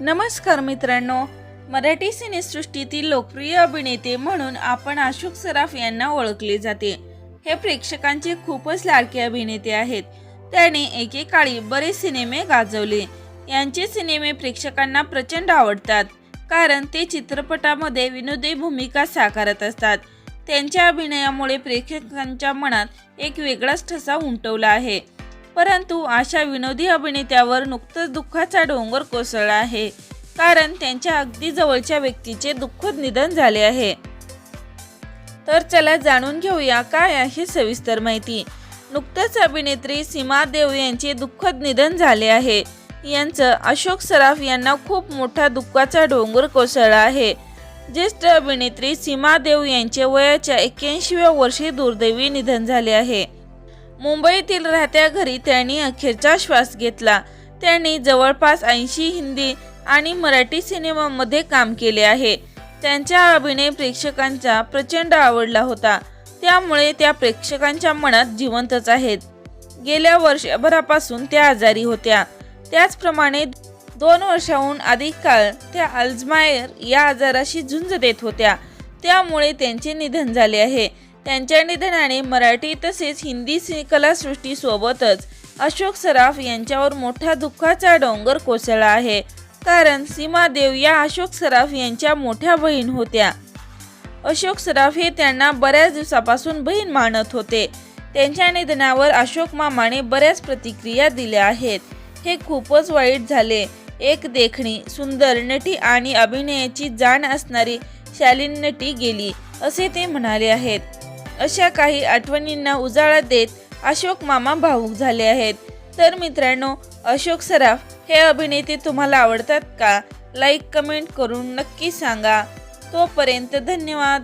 नमस्कार मित्रांनो मराठी सिनेसृष्टीतील लोकप्रिय अभिनेते म्हणून आपण अशोक सराफ यांना ओळखले जाते. हे प्रेक्षकांचे खूपच लाडके अभिनेते आहेत. त्याने एकेकाळी बरेच सिनेमे गाजवले. यांचे सिनेमे प्रेक्षकांना प्रचंड आवडतात कारण ते चित्रपटामध्ये विनोदी भूमिका साकारत असतात. त्यांच्या अभिनयामुळे प्रेक्षकांच्या मनात एक वेगळाच ठसा उमटवला आहे. परंतु अशा विनोदी अभिनेत्यावर नुकतंच दुःखाचा डोंगर कोसळला आहे. कारण त्यांच्या अगदी जवळच्या व्यक्तीचे दुःखद निधन झाले आहे. तर चला जाणून घेऊया काय आहे सविस्तर माहिती. नुकतंच अभिनेत्री सीमा देव यांचे दुःखद निधन झाले आहे. यांचं अशोक सराफ यांना खूप मोठा दुःखाचा डोंगर कोसळला आहे. ज्येष्ठ अभिनेत्री सीमा देव यांचे वयाच्या एक्क्याऐंशीव्या वर्षी दुर्दैवी निधन झाले आहे. मुंबईतील राहत्या घरी त्यांनी अखेरचा श्वास घेतला. त्यांनी जवळपास ऐंशी हिंदी आणि मराठी सिनेमामध्ये काम केले आहे. त्यांचा अभिनय प्रेक्षकांचा प्रचंड आवडला होता. त्यामुळे त्या प्रेक्षकांच्या मनात जिवंतच आहेत. गेल्या वर्षभरापासून त्या आजारी होत्या. त्याचप्रमाणे दोन वर्षाहून अधिक काळ त्या अल्झमायर या आजाराशी झुंज देत होत्या. त्यामुळे त्यांचे निधन झाले आहे. त्यांच्या निधनाने मराठी तसेच हिंदी कलासृष्टीसोबतच अशोक सराफ यांच्यावर मोठा दुःखाचा डोंगर कोसळला आहे. कारण सीमा देव या अशोक सराफ यांच्या मोठ्या बहीण होत्या. अशोक सराफ हे त्यांना बऱ्याच दिवसापासून बहीण मानत होते. त्यांच्या निधनावर अशोक मामाने बऱ्याच प्रतिक्रिया दिल्या आहेत. हे खूपच वाईट झाले. एक देखणी सुंदर नटी आणि अभिनयाची जाण असणारी शालीन नटी गेली असे ते म्हणाले आहेत. अशा काही आठवणींना उजाळा देत अशोक मामा भावूक झाले आहेत. तर मित्रांनो अशोक सराफ हे अभिनेते तुम्हाला आवडतात का? लाईक कमेंट करून नक्की सांगा. तोपर्यंत धन्यवाद.